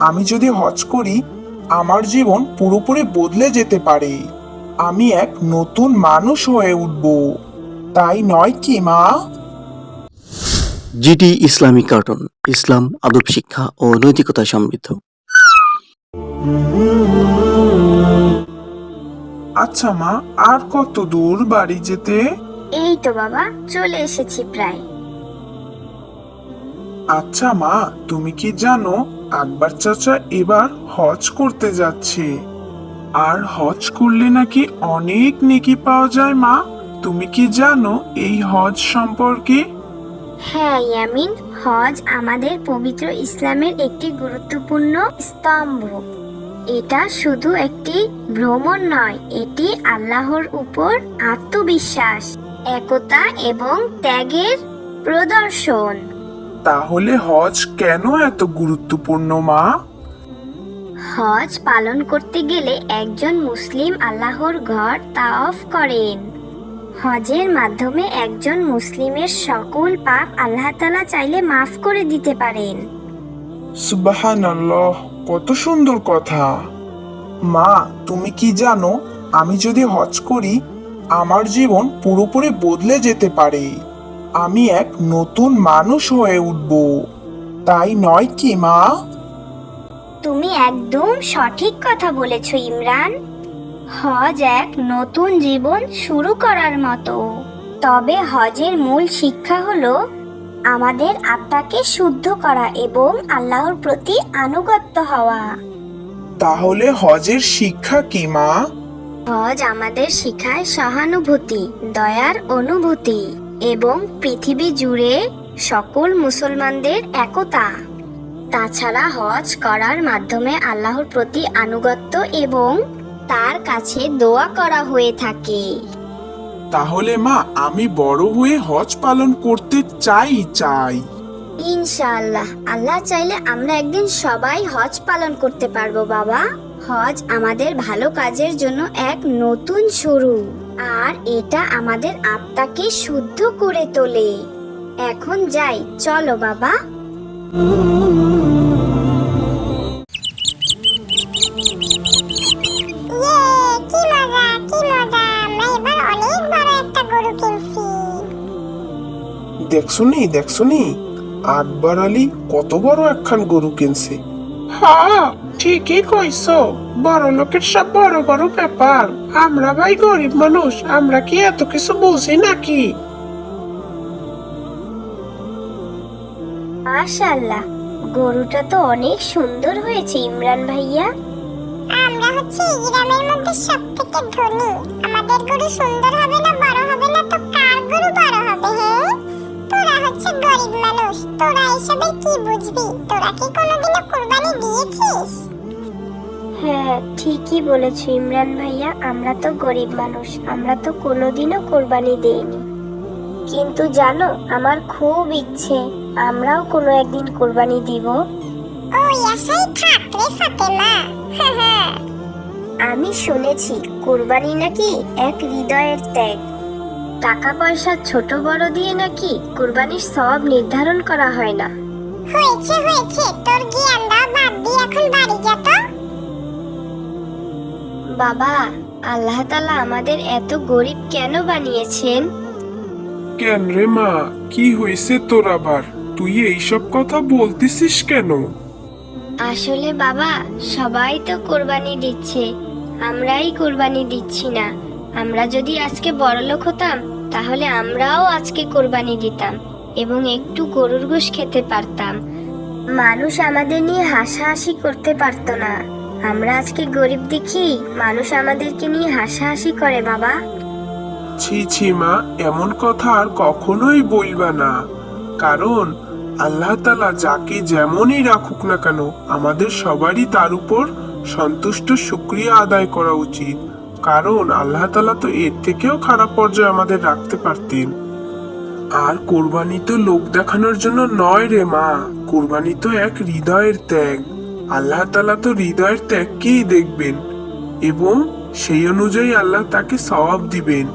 আমি যদি হজ করি আমার জীবন পুরোপুরি বদলে যেতে পারে। আমি এক নতুন মানুষ হয়ে উঠব। তাই নয় কি মা? জিটি ইসলামিক কার্টুন ইসলাম আদব শিক্ষা ও নৈতিকতা সমৃদ্ধ। আচ্ছা মা আর কত দূর বাড়ি যেতে? এই তো বাবা চলে এসেছি প্রায়। আচ্ছা মা তুমি কি জানো আকবর চাচা এবার হজ করতে যাচ্ছে। আর হজ করলে নাকি অনেক নেকি পাওয়া যায়, মা। তুমি কি জানো এই হজ সম্পর্কে? হ্যাঁ ইয়ামিন, হজ আমাদের পবিত্র ইসলামের একটি গুরুত্বপূর্ণ স্তম্ভ। এটা শুধু একটি ভ্রমণ নয়, এটি আল্লাহর উপর আত্মবিশ্বাস, একতা এবং ত্যাগের প্রদর্শন। তাহলে হজ কেন এত গুরুত্বপূর্ণ মা? হজ পালন করতে গেলে একজন মুসলিম আল্লাহর ঘর তাওয়াফ করেন। হজের মাধ্যমে একজন মুসলিমের সকল পাপ আল্লাহ তাআলা চাইলে মাফ করে দিতে পারেন। সুবাহান কত সুন্দর কথা। মা তুমি কি জানো আমি যদি হজ করি আমার জীবন পুরোপুরি বদলে যেতে পারে। আমি এক নতুন মানুষ হয়ে উঠব। তাই নয় কি মা? তুমি একদম সঠিক কথা বলেছ ইমরান। হজ এক নতুন জীবন শুরু করার মতো। তবে হজের মূল শিক্ষা হলো আমাদের আত্মাকে শুদ্ধ করা এবং আল্লাহর প্রতি আনুগত্য হওয়া। তাহলে হজের শিক্ষা কি মা? হজ আমাদের শিখায় সহানুভূতি দয়ার অনুভূতি। এবং পৃথিবী জুড়ে সকল মুসলমানদের একতা। তাছাড়া হজ করার মাধ্যমে আল্লাহর প্রতি আনুগত্য এবং তার কাছে দোয়া করা হয়ে থাকে। তাহলে মা আমি বড় হয়ে হজ পালন করতে চাই চাই। ইনশাআল্লাহ। আল্লাহ চাইলে আমরা একদিন সবাই হজ পালন করতে পারব বাবা। হজ আমাদের ভালো কাজের জন্য এক নতুন শুরু। আর এটা আমাদের আত্মাকে শুদ্ধ করে তোলে। এখন যাই চলো বাবা। ইয়ে কি মজা কি মজা। আমরা এবার অনেক বড় একটা গরু কিনছি। দেখছনি দেখছনি আকবর আলী কত বড় একখান গরু কিনছে। হ্যাঁ ঠিকই কইছ বড় লোকের সব বড় বড় ব্যাপার। আমরা ভাই গরিব মানুষ আমরা কি এত কিছু বুঝি নাকি? মাশাআল্লাহ গরুটা তো অনেক সুন্দর হয়েছে ইমরান ভাইয়া। আমরা হচ্ছে গ্রামের মধ্যে সব থেকে ধনী। আমাদের গরু সুন্দর হবে না বড় হবে না তো কার গরু বড় হবে হ্যাঁ তোরা হচ্ছে গরিব মানুষ তোরা এসবে কি বুঝবি? তোরা কি কোনোদিনও কুরবানি দিয়েছিস? হ্যাঁ ঠিকই বলেছ ইমরান ভাইয়া। আমরা তো গরিব মানুষ আমরা তো কোনোদিনও কোরবানি দেইনি। কিন্তু জানো আমার খুব ইচ্ছে আমরাও কোনো একদিন কোরবানি দিব। থাক রে ফাতেমা। হ্যাঁ হ্যাঁ। আমি শুনেছি কোরবানি নাকি এক হৃদয়ের ত্যাগ। টাকা পয়সা ছোট বড় দিয়ে নাকি কোরবানির সব নির্ধারণ করা হয় না। হয়েছে হয়েছে তোর জ্ঞান দাও বাদ দিয়ে এখন বাড়ি যা তো। বাবা আল্লাহ তালা আমাদের এত গরিব কেন বানিয়েছেন? কেন রে মা? কি হয়েছে তোর আবার? তুই এইসব কথা বলতেছিস কেন? আসলে বাবা সবাই তো কোরবানি দিচ্ছে। আমরাই কোরবানি দিচ্ছি না। আমরা যদি আজকে বড়লোক হতাম তাহলে আমরাও আজকে কোরবানি দিতাম এবং একটু গরুর গোশ খেতে পারতাম। মানুষ আমাদের নিয়ে হাসাহাসি করতে পারতো না। আমরা আজকে গরিব দেখি, মানুষ আমাদেরকে নিয়ে হাসাহাসি করে, বাবা। ছি ছি, মা, এমন কথা আর কখনোই বলবা না। কারণ, আল্লাহ তালা যাকে যেমনই রাখুক না কেন, আমাদের সবারই তার উপর সন্তুষ্ট শুক্রিয়া আদায় করা উচিত। কারণ, আল্লাহ তালা তো এর থেকেও খারাপ পর্যায়ে আমাদের রাখতে পারতেন। আর কোরবানি তো লোক দেখানোর জন্য নয় রে মা, কোরবানি তো এক হৃদয়ের ত্যাগ। আল্লাহ তালা তো হৃদয়ের ত্যাগকেই দেখবেন এবং সেই অনুযায়ী আল্লাহ তাকে সওয়াব দিবেন।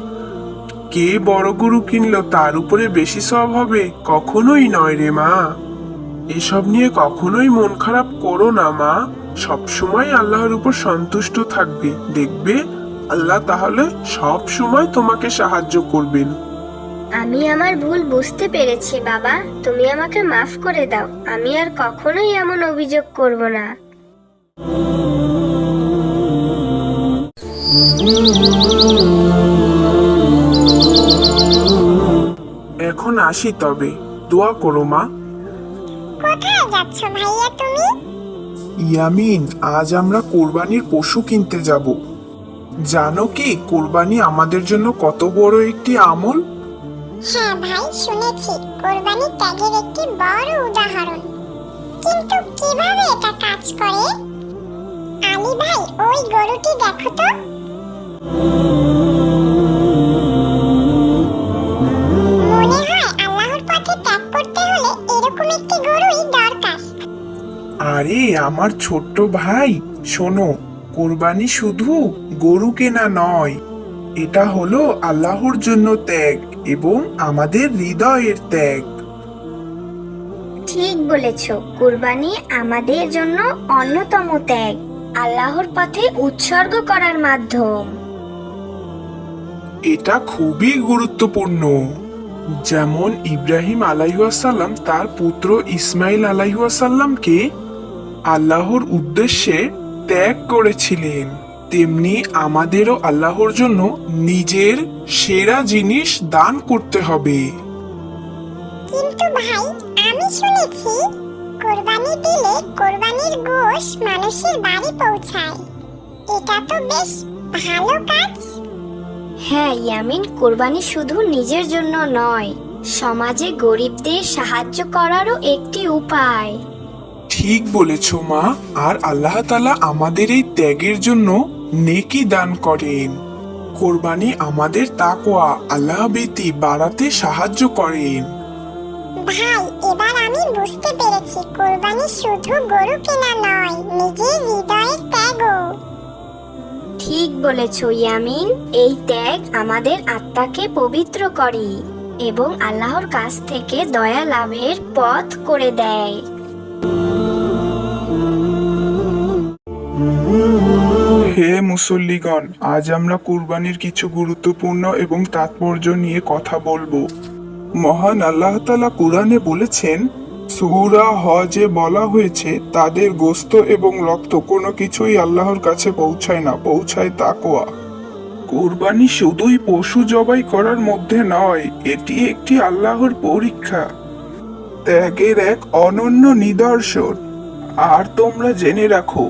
কে বড় গরু কিনলো তার উপরে বেশি সব হবে? কখনোই নয় রে মা। এসব নিয়ে কখনোই মন খারাপ করো না মা। সবসময় আল্লাহর উপর সন্তুষ্ট থাকবে। দেখবে আল্লাহ তাহলে সব সময় তোমাকে সাহায্য করবেন। আমি আমার ভুল বুঝতে পেরেছি বাবা। তুমি আমাকে মাফ করে দাও। আমি আর কখনোই এমন অভিযোগ করব না। এখন আসি তবে। দোয়া করো মা। কোথায় যাচ্ছ ভাইয়া তুমি? ইয়ামিন আজ আমরা কোরবানির পশু কিনতে যাব। জানো কি কোরবানি আমাদের জন্য কত বড় একটি আমল? হ্যাঁ ভাই, শুনেছি। কোরবানি ত্যাগের একটি বড় উদাহরণ। কিন্তু কীভাবে এটা কাজ করে? আলী ভাই, ওই গরুটি দেখো তো। আরে, আমার ছোট্ট ভাই, শোনো, কোরবানি শুধু গরু কেনা নয় এটা হলো আল্লাহর জন্য ত্যাগ এবং আমাদের হৃদয়ের ত্যাগ। ঠিক বলেছ কুরবানি আমাদের জন্য অন্যতম ত্যাগ আল্লাহর পথে উৎসর্গ করার মাধ্যম। এটা খুবই গুরুত্বপূর্ণ। যেমন ইব্রাহিম আলাইহাসাল্লাম তার পুত্র ইসমাইল আলাইহাসাল্লামকে আল্লাহর উদ্দেশ্যে ত্যাগ করেছিলেন। তেমনি আমাদেরও আল্লাহর জন্য নিজের সেরা জিনিস দান করতে হবে। কিন্তু ভাই আমি শুনেছি কোরবানি দিলে কোরবানির গোশ মানুষের বাড়ি পৌঁছায়। এটা তো বেশ ভালো কাজ। হ্যাঁ ইয়ামিন কোরবানি শুধু নিজের জন্য নয় সমাজে গরিবদের সাহায্য করারও একটি উপায়। ঠিক বলেছ মা আর আল্লাহ তালা আমাদের এই ত্যাগের জন্য নেকি দান করেন। কোরবানি আমাদের তাকোয়া আল্লাহ বেতি বাড়াতে সাহায্য করেন। ভাই এবার আমি বুঝতে পেরেছি কোরবানি শুধু গরু কেনা নয় নিজের হৃদয়ের ত্যাগও। ঠিক বলেছ ইয়ামিন। এই ত্যাগ আমাদের আত্মাকে পবিত্র করে এবং আল্লাহর কাছ থেকে দয়া লাভের পথ করে দেয়। হে মুসল্লিগণ, আজ আমরা কুরবানির কিছু গুরুত্বপূর্ণ এবং তাৎপর্য নিয়ে কথা বলব। মহান আল্লাহ তালা কুরআনে বলেছেন, সুরা হজে বলা হয়েছে, তাদের গোস্ত এবং রক্ত কোনো কিছুই আল্লাহর কাছে পৌঁছায় না, পৌঁছায় তাকোয়া কুরবানি শুধুই পশু জবাই করার মধ্যে নয়, এটি একটি আল্লাহর পরীক্ষা। ত্যাগের এক অনন্য নিদর্শন। আর তোমরা জেনে রাখো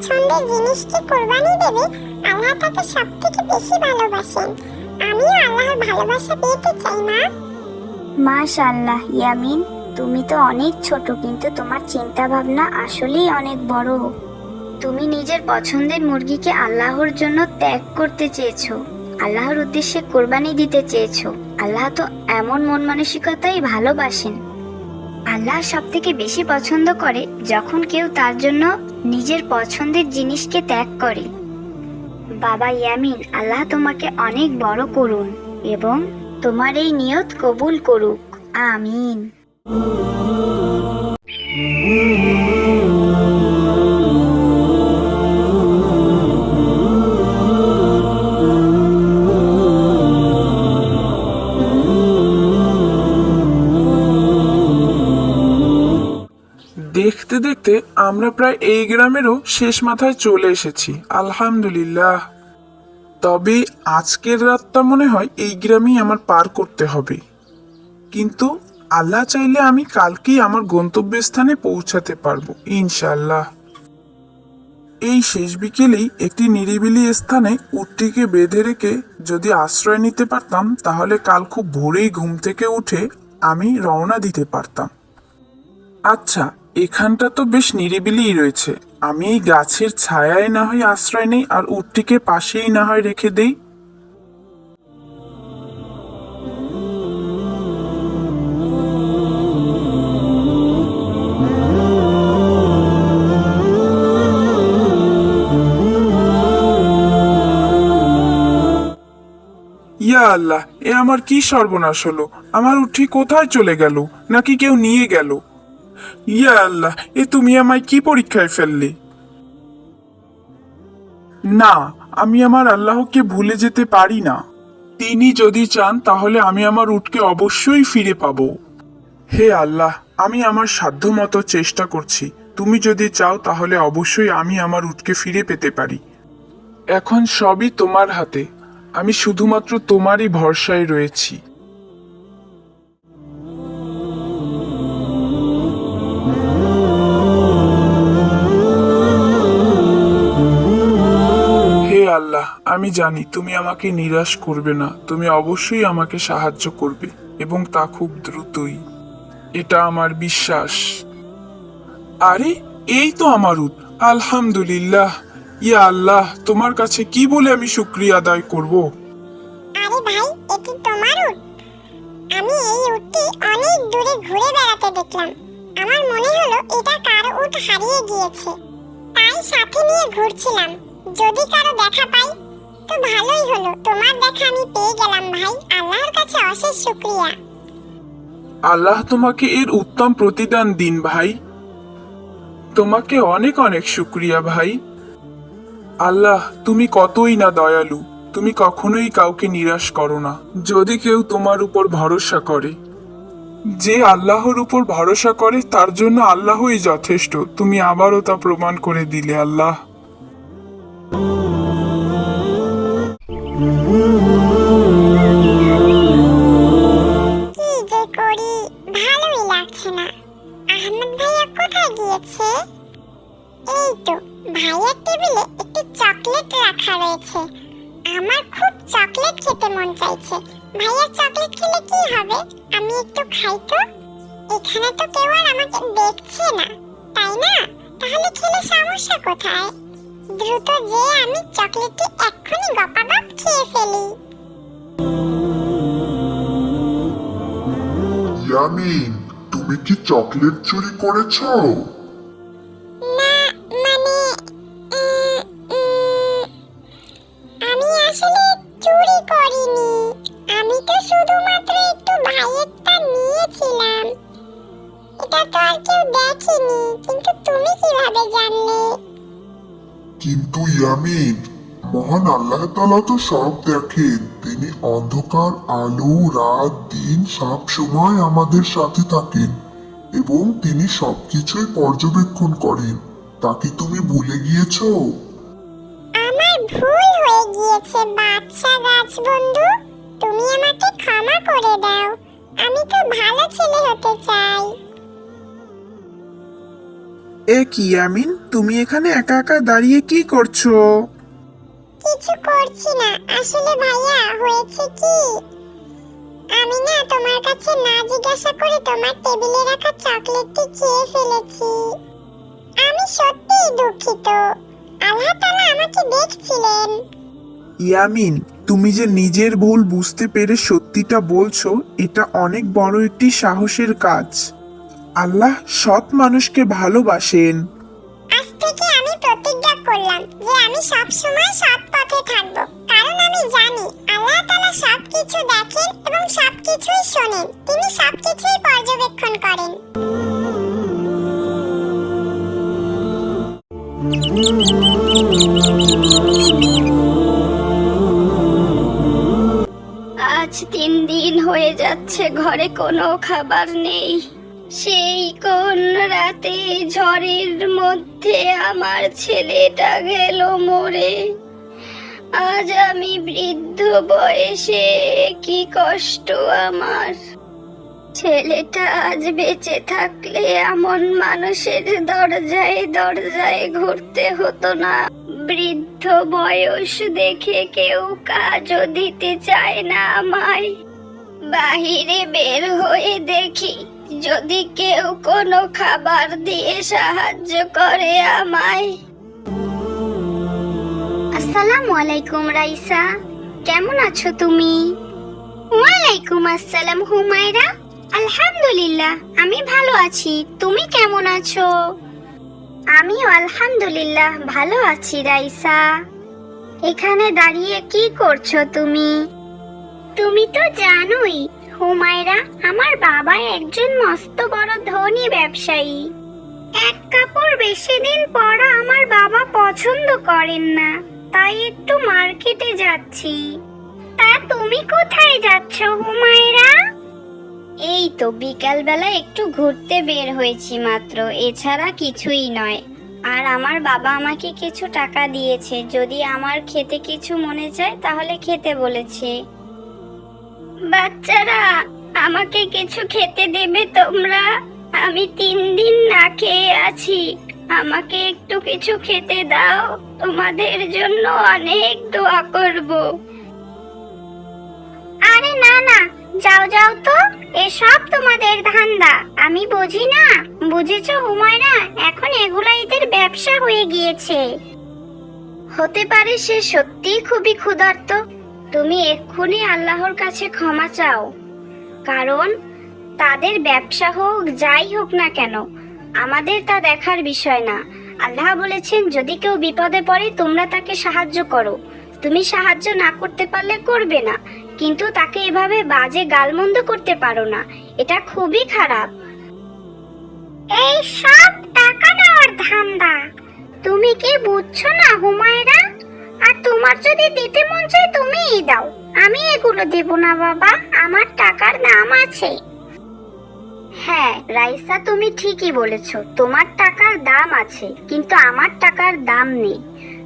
পছন্দের জিনিসকে কোরবানি দেবে? আল্লাহ তাকে সব থেকে বেশি ভালোবাসেন। আমিও আল্লাহর ভালোবাসা পেতে চাই, মা। মাশাআল্লাহ, ইয়ামিন, তুমি তো অনেক ছোট, কিন্তু তোমার চিন্তা ভাবনা আসলেই অনেক বড়। তুমি নিজের পছন্দের মুরগিকে আল্লাহর জন্য ত্যাগ করতে চেয়েছো। আল্লাহর উদ্দেশ্যে কোরবানি দিতে চেয়েছো। আল্লাহ তো এমন মন মানসিকতাই ভালোবাসেন। আল্লাহ সব থেকে বেশি পছন্দ করে যখন কেউ তার জন্য নিজের পছন্দের জিনিসকে ত্যাগ করে। বাবা ইয়ামিন, আল্লাহ তোমাকে অনেক বড় করুন এবং তোমার এই নিয়ত কবুল করুক। আমিন। আমরা প্রায় এই গ্রামেরও শেষ মাথায় চলে এসেছি, আলহামদুলিল্লাহ। তবে আজকের রাতটা মনে হয় এই গ্রামেই আমার পার করতে হবে। কিন্তু আল্লাহ চাইলে আমি কালকেই আমার গন্তব্যস্থানে পৌঁছাতে পারব ইনশাল্লাহ এই শেষ বিকেলেই একটি নিরিবিলি স্থানে উটটিকে বেঁধে রেখে যদি আশ্রয় নিতে পারতাম, তাহলে কাল খুব ভোরেই ঘুম থেকে উঠে আমি রওনা দিতে পারতাম। আচ্ছা এখানটা তো বেশ নিরিবিলিই রয়েছে। আমি এই গাছের ছায়ায় না হয় আশ্রয় নেই আর উটটিকে পাশেই না হয় রেখে দেই। ইয়া আল্লাহ, এ আমার কি সর্বনাশ হলো? আমার উঠি কোথায় চলে গেল? নাকি কেউ নিয়ে গেল? ইয়া আল্লাহ, এ তুমি আমায় কি পরীক্ষায় ফেললে? না, আমি আমার আল্লাহকে ভুলে যেতে পারি না। তিনি যদি চান, তাহলে আমি আমার উটকে অবশ্যই ফিরে পাবো। হে আল্লাহ, আমি আমার সাধ্যমতো চেষ্টা করছি। তুমি যদি চাও, তাহলে অবশ্যই আমি আমার উটকে ফিরে পেতে পারি। এখন সবই তোমার হাতে। আমি শুধুমাত্র তোমারই ভরসায় রয়েছি। জানি তুমি আমাকে নিরাশ করবে না, তুমি অবশ্যই আমাকে সাহায্য করবে, এবং তা খুব দ্রুতই। এটা আমার বিশ্বাস। আরে, এই তো আমার উট আলহামদুলিল্লাহ। ইয়া আল্লাহ, তোমার কাছে কি বলে আমি শুক্রিয়া আদায় করব? আরে ভাই, এটি তোমার উট আমি এই উটটি অনেক দূরে ঘুরে বেড়াতে দেখলাম। আমার মনে হলো এটা কারও উট হারিয়ে গিয়েছে। তাই সাথে নিয়ে ঘুরছিলাম। যদি কারও দেখা পাই তো ভালোই হলো। তোমার দেখা আমি পেয়ে গেলাম ভাই। আল্লাহর কাছে অশেষ আল্লাহ তোমাকে এর উত্তম প্রতিদান দিন ভাই। তোমাকে অনেক অনেক শুক্রিয়া ভাই। আল্লাহ, তুমি কতই না দয়ালু। তুমি কখনোই কাউকে নিরাশ করো না। যদি কেউ তোমার উপর ভরসা করে। যে আল্লাহর উপর ভরসা করে, তার জন্য আল্লাহই যথেষ্ট। তুমি আবারও তা প্রমাণ করে দিলে আল্লাহ। কি যে করি। না। আহমদ ভাইয়া কোথায় গিয়েছে? এই তো, ভাইয়ার টেবিলে একটি চকলেট রাখা রয়েছে। আমার খুব চকলেট খেতে মন চাইছে। ভাইয়া চকলেট খেলে কি হবে? আমি একটু খাই তো। এখানে তো কেউ আর আমাকে না, তাই না? তাহলে খেলে সমস্যা কোথায়? দ্রুত যে আমি চকলেটটি এক্ষুনি গপাগপ খেয়ে ফেলি। ইয়ামিন তুমি কি চকলেট চুরি করেছ? মহান আল্লাহ তালা তো সব দেখেন। তিনি অন্ধকার আলো রাত দিন সব সময় আমাদের সাথে থাকেন এবং তিনি সবকিছুই পর্যবেক্ষণ করেন। তা কি তুমি ভুলে গিয়েছো? আমার ভুল হয়ে গিয়েছে বাচ্চা গাছ বন্ধু। তুমি আমাকে ক্ষমা করে দাও। আমি তো ভালো ছেলে হতে চাই। এ কি আমিন? তুমি এখানে একা একা দাঁড়িয়ে কি করছ? কিছু করছি না। আসলে ভাইয়া হয়েছে কি? আমি না তোমার কাছে না জিজ্ঞাসা করে তোমার টেবিলে রাখা চকলেটটি খেয়ে ফেলেছি। আমি সত্যিই দুঃখিত। আল্লাহ তাআলা আমাকে দেখছিলেন। ইয়ামিন তুমি যে নিজের ভুল বুঝতে পেরে সত্যিটা বলছো এটা অনেক বড় একটি সাহসের কাজ। আল্লাহ সৎ মানুষকে ভালোবাসেন। আজ থেকে প্রতিজ্ঞা করলাম যে আমি সব সময় সৎ পথে থাকব। কারণ আমি জানি, আল্লাহ তাআলা সবকিছু দেখেন এবং সবকিছুই শোনেন। তিনি সবকিছুই পর্যবেক্ষণ করেন। আজ তিন দিন হয়ে যাচ্ছে, ঘরে কোনো খাবার নেই। সেই কোন রাতে ঝড়ের মধ্যে আমার ছেলেটা গেল মরে? আজ আমি বৃদ্ধ বয়সে কি কষ্ট আমার। ছেলেটা আজ বেঁচে থাকলে এমন মানুষের দরজায় দরজায় ঘুরতে হতো না। বৃদ্ধ বয়স দেখে কেউ কাজও দিতে চায় না আমায়। বাহিরে বের হয়ে দেখি যদি কেউ কোনো খাবার দিয়ে সাহায্য করে আমায়। আসসালামু আলাইকুম, রাইসা। কেমন আছো তুমি? ওয়ালাইকুম আসসালাম, হুমায়রা। আলহামদুলিল্লাহ, আমি ভালো আছি। তুমি কেমন আছো? আমিও আলহামদুলিল্লাহ, ভালো আছি, রাইসা। এখানে দাঁড়িয়ে কি করছ তুমি? তুমি তো জানোই হুমায়রা, আমার বাবা একজন মস্ত বড় ধনী ব্যবসায়ী। এক কাপড় বেশি দিন পরা আমার বাবা পছন্দ করেন না, তাই একটু মার্কেটে যাচ্ছি। তা তুমি কোথায় যাচ্ছ হুমায়রা? এই তো বিকালবেলা একটু ঘুরতে বের হয়েছি মাত্র, এছাড়া কিছুই নয়। আর আমার বাবা আমাকে কিছু টাকা দিয়েছে, যদি আমার খেতে কিছু মনে চায় তাহলে খেতে বলেছে। বাচ্চারা আমাকে কিছু খেতে দেবে তোমরা? আমি তিন দিন না খেয়ে আছি। আমাকে একটু কিছু খেতে দাও। তোমাদের জন্য অনেক দোয়া করব। আরে না না। যাও যাও তো। এসব তোমাদের ধান্দা। আমি বুঝি না। বুঝেছ হুমায়রা? এখন এগুলা এদের ব্যবসা হয়ে গিয়েছে। হতে পারে সে সত্যিই খুবই ক্ষুধার্ত। তুমি এক্ষুনি আল্লাহর কাছে ক্ষমা চাও। কারণ তাদের ব্যবসা হোক, যাই হোক না কেন, আমাদের তা দেখার বিষয় না। আল্লাহ বলেছেন, যদি কেউ বিপদে পড়ে, তোমরা তাকে সাহায্য করো। তুমি সাহায্য না করতে পারলে করবে না, কিন্তু তাকে এভাবে বাজে গালমন্দ করতে পারো না। এটা খুবই খারাপ। এই সব টাকা নেওয়ার ধান্দা। তুমি কি বুঝছ না, হুমায়রা? আর তোমার যদি দিতে মন চায় তুমিই দাও। আমি এগুলো দেব না, বাবা। আমার টাকার দাম আছে। হ্যাঁ রাইসা, তুমি ঠিকই বলেছ। তোমার টাকার দাম আছে, কিন্তু আমার টাকার দাম নেই।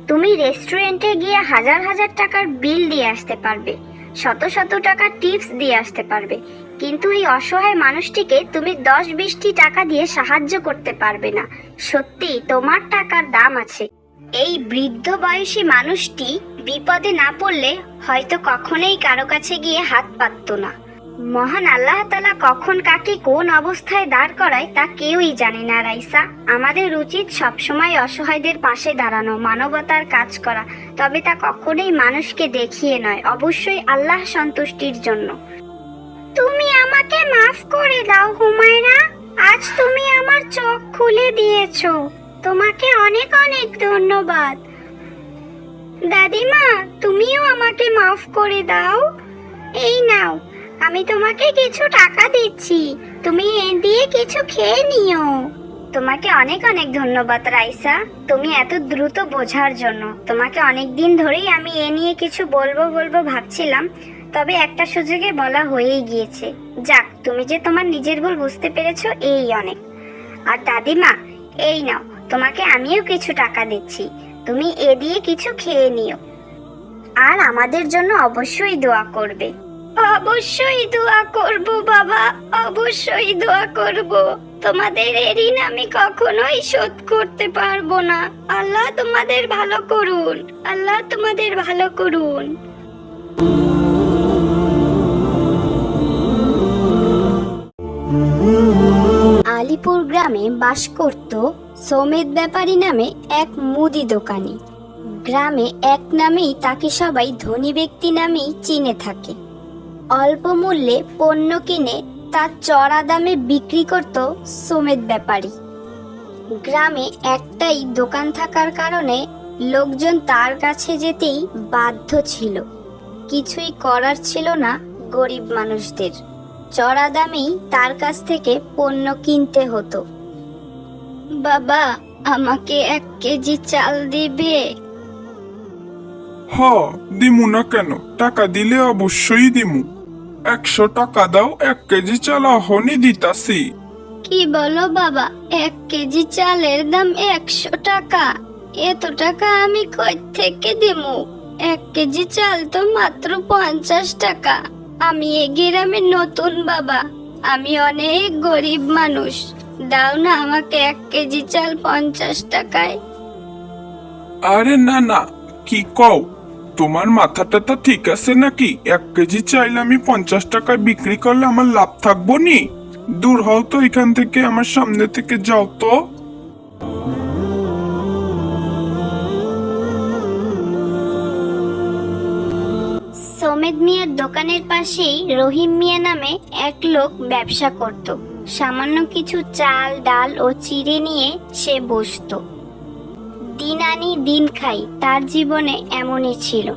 তুমি রেস্টুরেন্টে গিয়ে হাজার হাজার টাকার বিল দিয়ে আসতে পারবে। শত শত টাকার টিপস দিয়ে আসতে পারবে। কিন্তু এই অসহায় মানুষটিকে তুমি দশ বিশটি টাকা দিয়ে সাহায্য করতে পারবে না। সত্যি তোমার টাকার দাম আছে। এই বৃদ্ধ বয়সী মানুষটি বিপদে না পড়লে হয়তো কখনোই কারও কাছে গিয়ে হাত পাতত না। মহান আল্লাহ তালা কখন কাকে কোন অবস্থায় দাঁড় করায় তা কেউই জানে না, রাইসা। আমাদের উচিত সবসময় অসহায়দের পাশে দাঁড়ানো, মানবতার কাজ করা। তবে তা কখনোই মানুষকে দেখিয়ে নয়, অবশ্যই আল্লাহ সন্তুষ্টির জন্য। তুমি আমাকে মাফ করে দাও, হুমায়রা। আজ তুমি আমার চোখ খুলে দিয়েছ। তোমাকে অনেক অনেক ধন্যবাদ। দাদিমা, তুমিও আমাকে মাফ করে দাও। এই নাও, আমি তোমাকে কিছু টাকা দিচ্ছি। তুমি এ দিয়ে কিছু খেয়ে নিও। তোমাকে অনেক অনেক ধন্যবাদ, রাইসা। তুমি এত দ্রুত বোঝার জন্য। তোমাকে অনেক দিন ধরেই আমি এ নিয়ে কিছু বলব বলব ভাবছিলাম। তবে একটা সুযোগে বলা হয়েই গিয়েছে। যাক, তুমি যে তোমার নিজের ভুল বুঝতে পেরেছ, এই অনেক। আর দাদিমা, এই নাও। তোমাকে আমিও কিছু টাকা দিচ্ছি। তুমি এ দিয়ে কিছু খেয়ে নিও। আর আমাদের জন্য অবশ্যই দোয়া করবে। অবশ্যই দোয়া করব বাবা। অবশ্যই দোয়া করব। তোমাদের এ ঋণ আমি কখনোই শোধ করতে পারব না। আল্লাহ তোমাদের ভালো করুন। আল্লাহ তোমাদের ভালো করুন। আলিপুর গ্রামে বাস করত সৌমিত ব্যাপারী নামে এক মুদি দোকানি। গ্রামে এক নামেই তাকে সবাই ধনী ব্যক্তি নামেই চিনে থাকে। অল্প মূল্যে পণ্য কিনে তা চড়া দামে বিক্রি করত সোমেত ব্যাপারী। গ্রামে একটাই দোকান থাকার কারণে লোকজন তার কাছে যেতেই বাধ্য ছিল। কিছুই করার ছিল না গরিব মানুষদের। চড়া দামেই তার কাছ থেকে পণ্য কিনতে হতো। বাবা আমাকে এক কেজি চাল দিবে? হ দিমু না কেন? টাকা দিলে অবশ্যই দিমু। একশো টাকা দাও এক কেজি চাল হনি দিতাছি। কি বলো বাবা এক কেজি চালের দাম একশো টাকা। এত টাকা আমি কই থেকে দেবো এক কেজি চাল তো মাত্র পঞ্চাশ টাকা। আমি এ গ্রামে নতুন বাবা। আমি অনেক গরিব মানুষ। দাও না আমাকে এক কেজি চাল পঞ্চাশ টাকায়। আরে না না কি কও? তোমার মাথাটা তো ঠিক আছে নাকি? এক কেজি চাইলে আমি পঞ্চাশ টাকায় বিক্রি করলে আমার লাভ থাকব নি? দূর হও তো এখান থেকে আমার সামনে থেকে যাও তো। সমেদ মিয়ার দোকানের পাশেই রহিম মিয়া নামে এক লোক ব্যবসা করত। সামান্য কিছু চাল, ডাল ও চিড়ে নিয়ে সে বসতো। দিন আনি দিন খাই, তার জীবনে এমনই ছিল।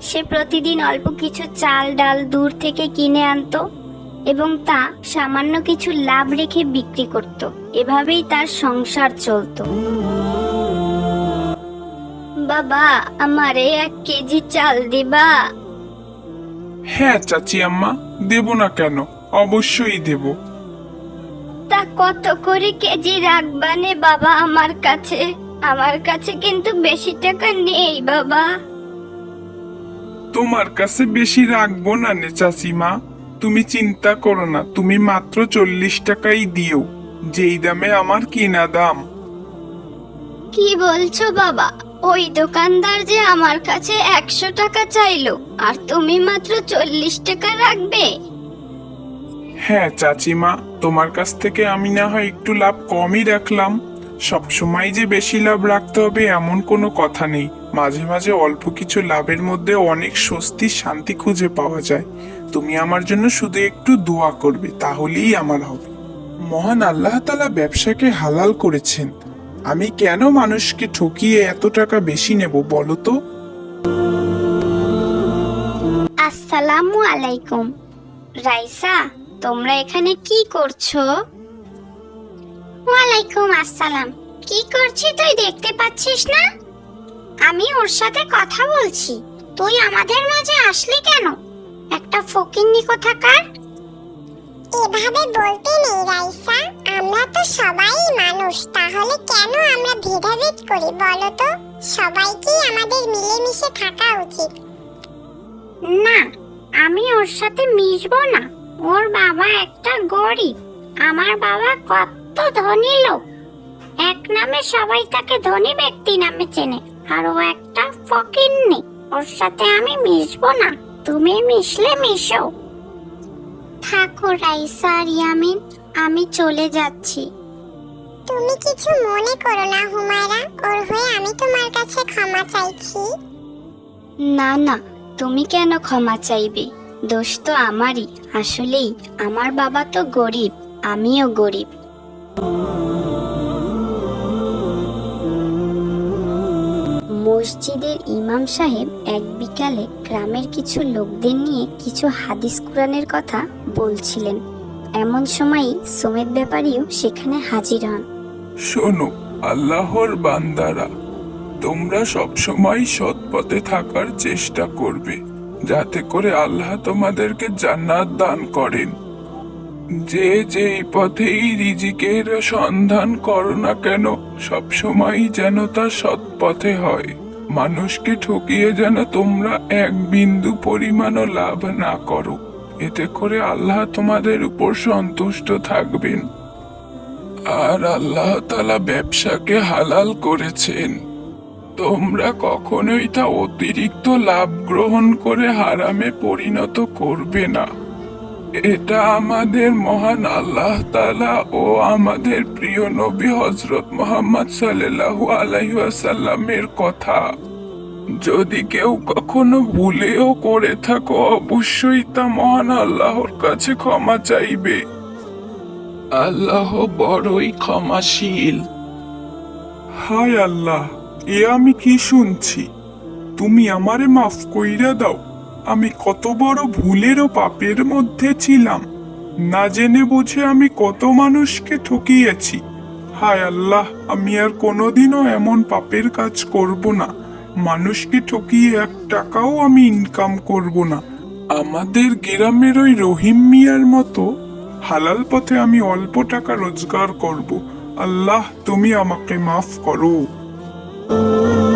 সে প্রতিদিন অল্প কিছু চাল, ডাল দূর থেকে কিনে আনতো এবং তা সামান্য কিছু লাভ রেখে বিক্রি করত। এভাবেই তার সংসার চলতো। বাবা, আমারে এক কেজি চাল দিবা। হ্যাঁ চাচি আম্মা, দেব না কেন, অবশ্যই দেব। কত করে কেজি রাখবানে বাবা আমার কাছে? আমার কাছে কিন্তু বেশি টাকা নেই বাবা। তোমার কাছে বেশি রাখব না নে চাচিমা। তুমি চিন্তা করো না তুমি মাত্র চল্লিশ টাকাই দিও। যেই দামে আমার কিনা দাম। কি বলছো বাবা? ওই দোকানদার যে আমার কাছে একশো টাকা চাইলো আর তুমি মাত্র চল্লিশ টাকা রাখবে? হ্যাঁ চাচিমা, তোমার কাছ থেকে আমি না হয় একটু লাভ কমই রাখলাম। সব সময় যে বেশি লাভ রাখতে হবে এমন কোনো কথা নেই। মাঝে মাঝে অল্প কিছু লাভের মধ্যে অনেক স্বস্তি, শান্তি খুঁজে পাওয়া যায়। তুমি আমার জন্য শুধু একটু দোয়া করবে, তাহলেই আমার হবে। মহান আল্লাহ তালা ব্যবসাকে হালাল করেছেন। আমি কেন মানুষকে ঠকিয়ে এত টাকা বেশি নেব, বলো তো? আসসালামু আলাইকুম। রাইসা তোমরা এখানে কি করছ? ওয়ালাইকুম আসসালাম। কি করছি তুই দেখতে পাচ্ছিস না? আমি ওর সাথে কথা বলছি। তুই আমাদের মাঝে আসলি কেন? একটা ফকিন্নি কোথাকার? এভাবে বলতে নেই রাইসা। আমরা তো সবাই মানুষ। তাহলে কেন আমরা ভেদাভেদ করি বলো তো? সবাইকেই আমাদের মিলেমিশে থাকা উচিত। না আমি ওর সাথে মিশবো না। ওর বাবা একটা গরিব। আমার বাবা কত ধনী লোক। এক নামে সবাই তাকে ধনী ব্যক্তি নামে চেনে আর ও একটা ফকিন্নি। ওর সাথে আমি মিশবো না তুমি মিশলে মিশো। থাকো রাইসা আর ইয়ামিন আমি চলে যাচ্ছি। তুমি কিছু মনে করো না হুমায়রা। ওর হয়ে আমি তোমার কাছে ক্ষমা চাইছি। না না তুমি কেন ক্ষমা চাইবে? দোষ তো আমারই। আসলেই, আমার বাবা তো গরিব, আমিও গরিব। মসজিদের ইমাম সাহেব এক বিকালে গ্রামের কিছু লোকদের নিয়ে কিছু হাদিস কোরআনের কথা বলছিলেন। এমন সময়ই সোমেদ ব্যাপারীও সেখানে হাজির হন। শোনো, আল্লাহর বান্দারা, তোমরা সবসময় সৎ পথে থাকার চেষ্টা করবে। যাতে করে আল্লাহ তোমাদেরকে জান্নাত দান করেন। যে যে পথেই রিজিকের সন্ধান করো না কেন সবসময় যেন তা সৎ পথে হয়। মানুষকে ঠকিয়ে যেন তোমরা এক বিন্দু পরিমাণও লাভ না করো। এতে করে আল্লাহ তোমাদের উপর সন্তুষ্ট থাকবেন। আর আল্লাহ তালা ব্যবসাকে হালাল করেছেন। তোমরা কখনোই তা অতিরিক্ত লাভ গ্রহণ করে হারামে পরিণত করবে না। এটা আমাদের মহান আল্লাহ তালা ও আমাদের প্রিয় নবী হজরত মোহাম্মদ সাল্লাল্লাহু আলাইহি ওয়াসাল্লামের কথা। যদি কেউ কখনো ভুলেও করে থাকো, অবশ্যই তা মহান আল্লাহর কাছে ক্ষমা চাইবে। আল্লাহ বড়ই ক্ষমাশীল। হায় আল্লাহ! এ আমি কি শুনছি? তুমি আমারে মাফ কইরা দাও, আমি কত বড় ভুলের ও পাপের মধ্যে ছিলাম। না জেনে বুঝে আমি কত মানুষকে ঠকিয়েছি। হায় আল্লাহ, আমি আর কোনোদিনও এমন পাপের কাজ করব না। মানুষকে ঠকিয়ে এক টাকাও আমি ইনকাম করব না। আমাদের গ্রামের ওই রহিম মিয়ার মতো হালাল পথে আমি অল্প টাকা রোজগার করব। আল্লাহ, তুমি আমাকে মাফ করো। Oh.